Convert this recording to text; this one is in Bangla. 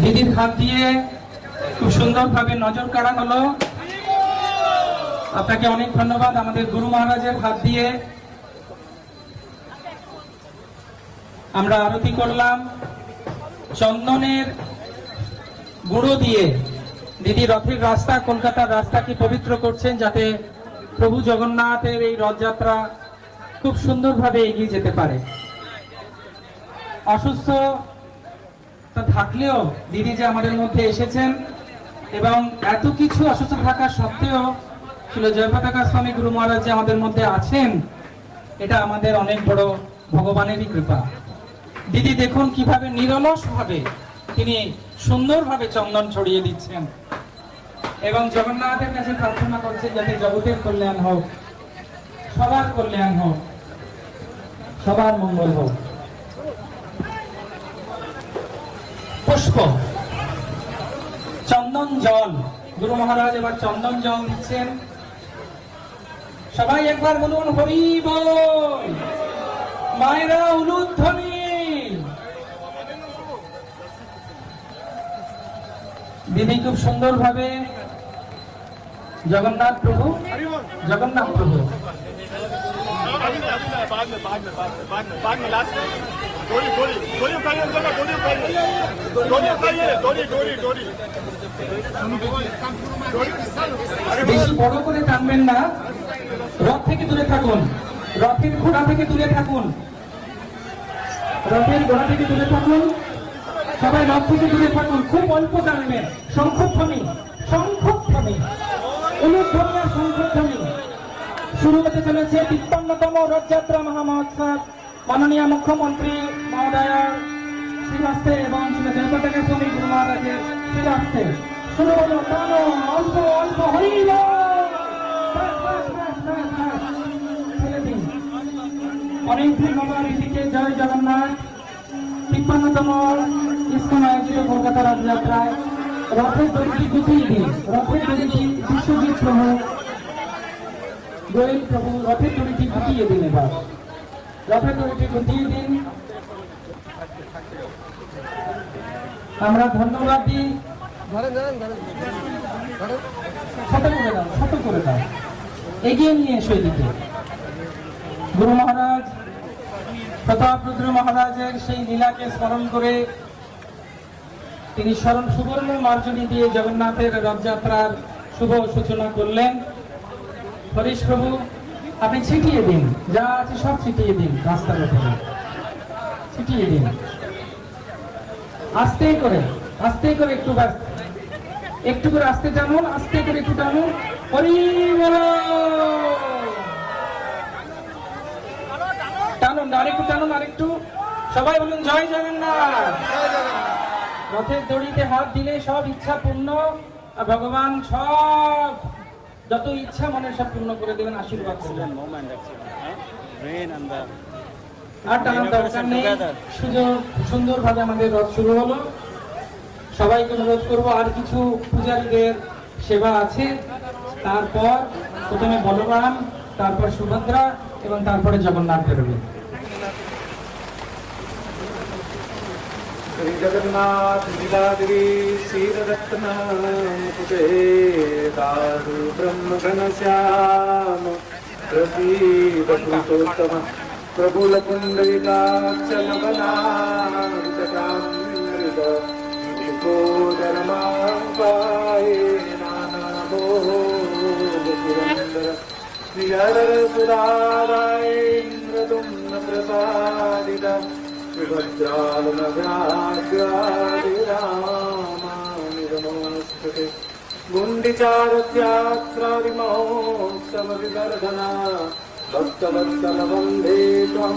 দিদির হাত দিয়ে খুব সুন্দরভাবে নজর কাড়া হলো। আপনাকে অনেক ধন্যবাদ আমাদের গুরু মহারাজের হাত দিয়ে। আমরা আরতি করলাম। চন্দনের গুঁড়ো দিয়ে দিদি রথের রাস্তা, কলকাতার রাস্তাকে পবিত্র করছেন যাতে প্রভু জগন্নাথের এই রথযাত্রা খুব সুন্দরভাবে এগিয়ে যেতে পারে। অসুস্থ থাকলেও দিদি যে আমাদের মধ্যে এসেছেন এবং এত কিছু অসুস্থ থাকা সত্ত্বেও ছিল জয়পতাকা স্বামী গুরু মহারাজ যে আমাদের মধ্যে আছেন, এটা আমাদের অনেক বড় ভগবানেরই কৃপা। দিদি দেখুন কীভাবে নিরলস ভাবে তিনি সুন্দরভাবে চন্দন ছড়িয়ে দিচ্ছেন। এবং জগন্নাথের কাছে প্রার্থনা করছেন যাতে জগতের কল্যাণ হোক, সবার কল্যাণ হোক, সবার মঙ্গল হোক। পুষ্প, চন্দন জল, গুরু মহারাজ এবার চন্দন জল দিচ্ছেন। সবাই একবার বলুন, হরি বল। মায়েরা উলুধ্বনি। দিদি খুব সুন্দর ভাবে জগন্নাথ প্রভু জগন্নাথ প্রভু। বেশি বড় করে টানবেন না। রথ থেকে দূরে থাকুন। রথের ঘোড়া থেকে দূরে থাকুন। রথের ঘোড়া থেকে দূরে থাকুন। সবাই রথ থেকে দূরে থাকুন। খুব অল্প টানবেন। সংক্ষুব্ধমী সংক্ষুব্ধমী আর শঙ্খধ্বনি শুরু হতে চলেছে তিপ্পান্নতম রথযাত্রা মহামহোৎসব। মাননীয় মুখ্যমন্ত্রী মহোদয়া, শ্রীবাস্তে এবং শ্রী জয়পতাকা স্বামী গুরু মহারাজের শ্রীবাস্তে। শুরু হলো টানো অল্প অল্প হইল অনেক ধন্যবাদ এদিকে। জয় জগন্নাথ। তিপ্পান্নতম ইস্কন আয়োজিত কলকাতা রথযাত্রায়। রথের দড়িটি গুটিয়ে দিন, রথের দড়িটি বিশ্বজিৎ প্রভু গোয়েল প্রভু, রথের দড়িটি গুটিয়ে দিন এবার। রথের দড়িটি গুটিয়ে দিন। আমরা ধন্যবাদ দিই। ছোট করে দাও ছোট করে দাও এগিয়ে নিয়ে এসো এদিকে। গুরু মহারাজ, প্রতাপ রুদ্র মহারাজের সেই লীলাকে স্মরণ করে তিনি স্মরণ সুবর্ণ মার্জনী দিয়ে জগন্নাথের রথযাত্রার শুভ সূচনা করলেন। হরিশ প্রভু, আপনি ছিটিয়ে দিন। যা আছে সব ছিটিয়ে দিন রাস্তার উপরে ছিটিয়ে দিন। আস্তে করে আস্তে করে একটু একটু করে আস্তে টানুন, আস্তে করে একটু টানুন। হরি টানুন, আরেকটু টানুন, আরেকটু। সবাই বলুন, জয় জগন্নাথ। রথের দড়িতে হাত দিলে সব ইচ্ছা পূর্ণ। আর ভগবান সব যত ইচ্ছা মনে সব পূর্ণ করে দেবেন আশীর্বাদ করবেন। আর টানার দরকার নেই। সুযোগ সুন্দরভাবে আমাদের রথ শুরু হলো। সবাইকে অনুরোধ করব আর কিছু পূজারীদের সেবা আছে। তারপর প্রথমে বলরাম তারপর সুভদ্রা এবং তারপরে জগন্নাথ বেরোবে श्रीजगन्नाथ लीलागिरी श्रीरत्नामुकुटे दारु ब्रह्मघनश्याम प्रसीदपुरुषोत्तम प्रबुलपुण्डलिकाक्षलबलामृत धर्माङ्गाय नानाभोगपुरन्दर श्रियरसुदारायन्द्रदुम्न प्रसादित వజ్రాలనగాగ్రాడి రామానిరమోస్తుతే గుండిచారత్యాత్రారిమోత్సవ వివర్ధన భక్తవత్సల వందే త్వం.